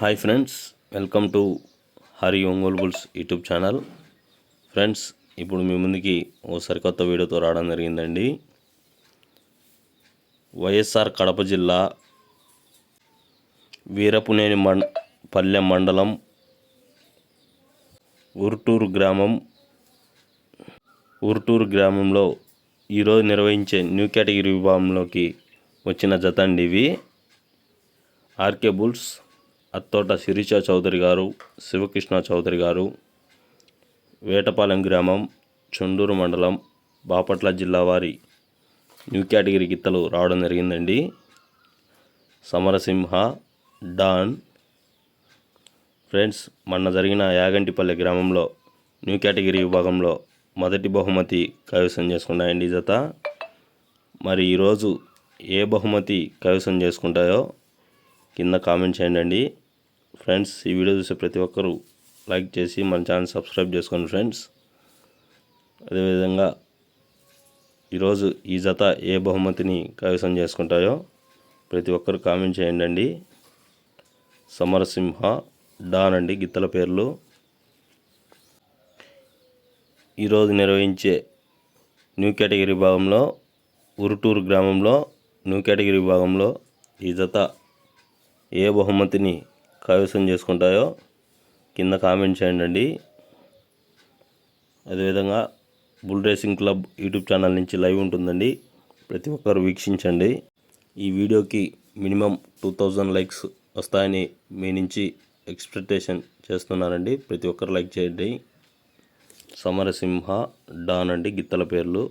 Hi friends welcome to Hari Ongole bulls YouTube channel. Friends ఇప్పుడు మీ ముందుకి ఓ సరికొత్త వీడియోతో రావడం జరిగిందండి. వైఎస్ఆర్ కడప జిల్లా వీరపునేని మండ పల్లె మండలం ఉరుటూరు గ్రామం ఉర్టూరు గ్రామంలో ఈరోజు నిర్వహించే న్యూ కేటగిరీ విభాగంలోకి వచ్చిన జతండి ఇవి. ఆర్కే బుల్స్ అత్తోట శిరీష చౌదరి గారు శివకృష్ణ చౌదరి గారు వేటపాలెం గ్రామం చుండూరు మండలం బాపట్ల జిల్లా వారి న్యూ కేటగిరీ గిత్తలు రావడం జరిగిందండి. సమరసింహ డాన్ ఫ్రెండ్స్ మొన్న జరిగిన యాగంటిపల్లె గ్రామంలో న్యూ కేటగిరీ విభాగంలో మొదటి బహుమతి కైవసం చేసుకున్నాయండి జత. మరి ఈరోజు ఏ బహుమతి కైవసం చేసుకుంటాయో కింద కామెంట్ చేయండి ఫ్రెండ్స్ ఈ వీడియో చూసే ప్రతి ఒక్కరూ లైక్ చేసి మన ఛానల్ సబ్స్క్రైబ్ చేసుకోండి ఫ్రెండ్స్. అదేవిధంగా ఈరోజు ఈ జత ఏ బహుమతిని కైవసం చేసుకుంటాయో ప్రతి ఒక్కరు కామెంట్ చేయండి సమరసింహ డాన్ అండి గిత్తల పేర్లు. ఈరోజు నిర్వహించే న్యూ కేటగిరీ విభాగంలో ఉరుటూరు గ్రామంలో న్యూ కేటగిరీ విభాగంలో ఈ జత ఏ బహుమతిని కైవసం చేసుకుంటాయో కింద కామెంట్ చేయండి అదేవిధంగా bull racing club YouTube channel నుంచి లైవ్ ఉంటుందండి. ప్రతి ఒక్కరు వీక్షించండి. ఈ వీడియోకి మినిమం టూ థౌజండ్ లైక్స్ వస్తాయని మీ నుంచి ఎక్స్పెక్టేషన్ చేస్తున్నానండి. ప్రతి ఒక్కరు లైక్ చేయండి. సమరసింహ డాన్ అండి గిత్తల పేర్లు.